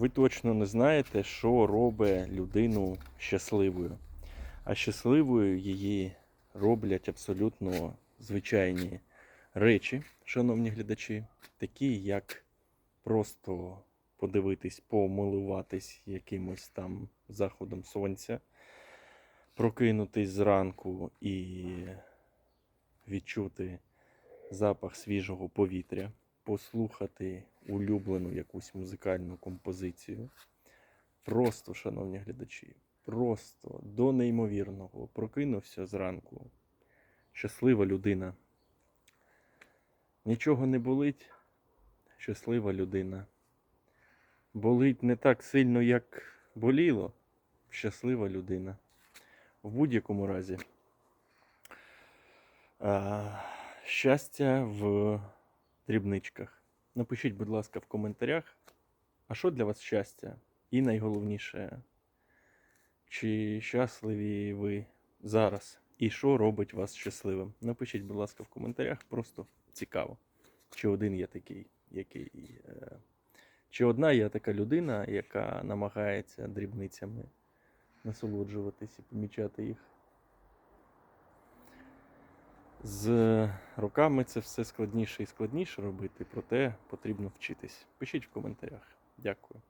ви точно не знаєте, що робить людину щасливою. А щасливою її роблять абсолютно звичайні речі, шановні глядачі, такі як просто подивитись, помилуватись якимось там заходом сонця, прокинутись зранку і відчути запах свіжого повітря, послухати улюблену якусь музикальну композицію. Просто, шановні глядачі, просто до неймовірного прокинувся зранку. Щаслива людина. Нічого не болить. Щаслива людина. Болить не так сильно, як боліло. Щаслива людина. В будь-якому разі. А, щастя в дрібничках. Напишіть, будь ласка, в коментарях, а що для вас щастя? І найголовніше, чи щасливі ви зараз? І що робить вас щасливим? Напишіть, будь ласка, в коментарях, просто цікаво. Чи один є такий, який. Е... Чи одна є така людина, яка намагається дрібницями насолоджуватись і помічати їх? З роками це все складніше і складніше робити, проте потрібно вчитись. Пишіть в коментарях. Дякую.